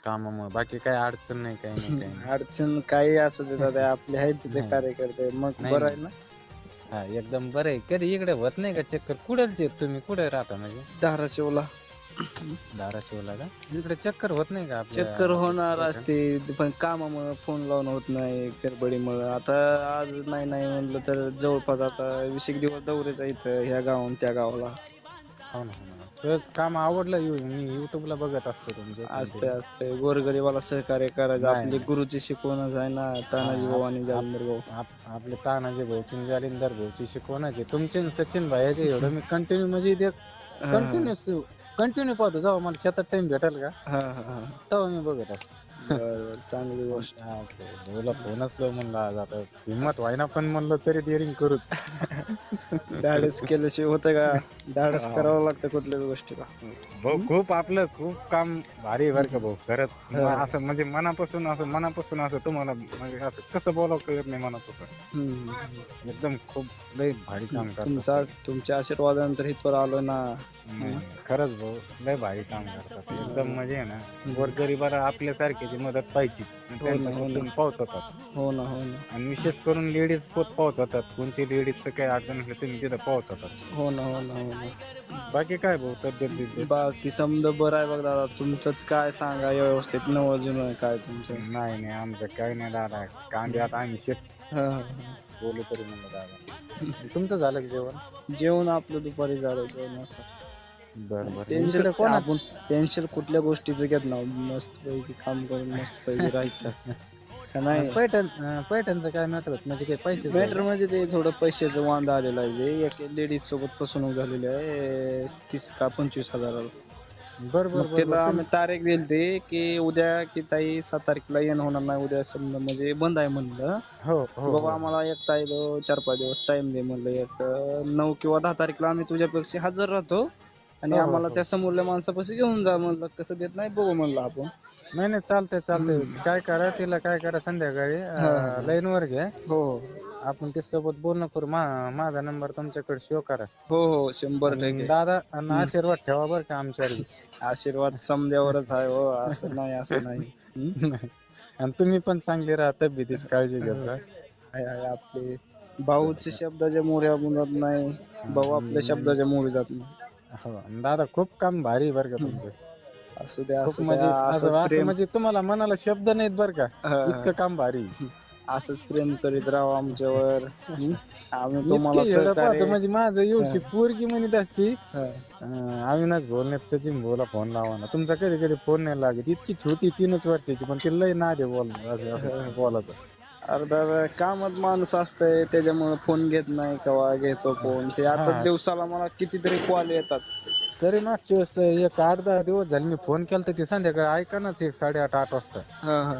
कामामुळे. बाकी काही अडचण नाही काही नाही काही नाही. अडचण काही असू दे दादा आपले आहेत तिथे. कार्यकर्ते. मग नाही, बरं आहे ना? हा एकदम बरं आहे. कधी इकडे होत नाही का चक्कर? कुठेचे तुम्ही? कुठे राहता म्हणजे? धाराशिवला. धाराशिवला का? इकडे चक्कर होत नाही का आपल्या चक्कर होणार? असते पण कामामुळे फोन लावून होत नाही गडबडीमुळे. आता आज नाही नाही म्हणलं तर जवळपास आता वीस एक दिवस दौरेच इथं ह्या गावाहून त्या गावाला. हो ना हो ना. सहज काम आवडलं यु- मी युट्यूबला बघत असतो तुमचे असते असते. गोरगरीबाला सहकार्य करायचं. नाही, आपली. गुरुची शिकवणच आहे ना तानाजी भाऊ आणि जालिंदर भाऊ. आप- आपले तानाजी भाऊची जालिंदर भाऊची शिकवणाचे तुमचे आणि सचिन भाईचे एवढं. मी कंटिन्यू म्हणजे ते कंटिन्यू कंटिन्यू पाहतो. जेव्हा मला शेतात टाइम भेटेल का? हा हा हा. तेव्हा मी बघत असतो. चांगली गोष्ट. हा, ते भाऊला फोनच लाव म्हणलं आज. आता हिंमत व्हायना पण म्हणलं तरी डेअरिंग करूच. धाडस केल्याशिवाय होतं का? धाडस करावं लागतं कुठल्याच गोष्टीला. भाऊ खूप आपलं खूप काम भारी आहे बरं का भाऊ. खरंच. हा. म- असं म्हणजे मनापासून असं मनापासून असं तुम्हाला म्हणजे असं कसं बोलावं कळत नाही मनापासून. हम्म. एकदम खूप लय भारी काम करतात. तुमचा तुमच्या आशीर्वादानंतर इथवर आलो ना. नाही, खरंच भाऊ लय भारी काम करतात. एकदम म्हणजे आहे ना गोरगरीबाला आपल्यासारख्याची मदत पाहिजे हो ना, हो ना. पावतात हो ना हो ना. आणि विशेष करून लेडीज पोत पावतात कोणती लेडीजचं काही अडचण असलं तुम्ही तिथं पावतात हो ना हो ना हो ना. बाकी काय भाऊ तब्येत बिब्येत? बाकी समजा बरं आहे बघ दादा. तुमचंच काय सांगा व्यवस्थित? नवं जुनं काय तुमचं? नाही नाही. आमचं काही नाही दादा. कांद्यात आम्ही शेत हा, हा, बोलू तरी म्हणलं दादा. तुमचं झालं का जेवण. जेवण आपलं दुपारी झालं. दोन वाजता बरं बरं. टेन्शन इकडे कोण आपण टेन्शन कुठल्या गोष्टीचं घेत ना मस्त पैकी काम करून मस्त पैकी राहायचं. का नाही? पैठण अं, पैठणचं काय मॅटर म्हणजे काही पैसे मॅटर म्हणजे ते थोडं पैशाचं वांदा आलेलं आहे. ते. एक लेडीज सोबत फसवणूक झालेली आहे. तीस का पंचवीस हजाराला. बरं मग बरं त्याला आम्ही तारीख दिली ते की उद्या की ताई सात तारखेला येणं होणार नाही. उद्या समजा म्हणजे बंद आहे म्हणलं. हो हो बाबा आम्हाला एक ताई चार पाच दिवस टाइम दे म्हणलं. एक अं, नऊ किंवा दहा तारखेला आम्ही तुझ्यापेक्षा हजर राहतो. आणि हो, हो, आम्हाला हो. त्या समोरल्या माणसापाशी घेऊन जा म्हणलं कसं देत नाही बघू म्हणलं आपण. नाही नाही चालतंय चालतंय. काय करा तिला काय करा संध्याकाळी. लाईन वर घ्या हो. हो. आपण सोबत बोलणं करू. मा माझा नंबर तुमच्याकडे शो करा. हो हो शंभर टक्के. दादा आणि आशीर्वाद ठेवा बरं का आमच्यावर आशीर्वाद समद्यावरच आहे हो असं नाही असं नाही. हम्म? आणि तुम्ही पण चांगली राहा तब्येतीची काळजी घ्या आहे आहे आपले भाऊच्या शब्दाच्या मोऱ्या जात नाही भाऊ आपल्या शब्दाच्या मोरी जात नाही. हो आणि दादा खूप काम भारी आहे बरं का तुमचं. असू द्या खूप असू म्हणजे द्या असं असंच असं प्रेम. म्हणजे तुम्हाला मनाला शब्द नाहीत बरं का. हा, इतकं काम भारी आहे. असंच प्रेम करीत राहा आमच्यावर? आम्ही इतके तुम्हाला येडं पाहतो सहकार्य. म्हणजे माझं एवढी पोरगी म्हणत असती. हा. अं, अविनाश बोलण्यात सचिन बोला फोन लावा ना. तुमचा कधी कधी फोन नाही लागत. इतकी छोटी तीनच वर्षाची पण ती लय नाद आहे बोल असं- असं बोलायचं. अर्धा कामात माणूस असतंय त्याच्यामुळे फोन घेत नाही केव्हा घेतो फोन ते आता हा. दिवसाला मला कितीतरी कॉल येतात. तरी मागच्या वेळेस एक आठ दहा दिवस झाले मी फोन केला तर ती संध्याकाळी ऐका नाच एक साडेआठ आठ वाजता. हा हा.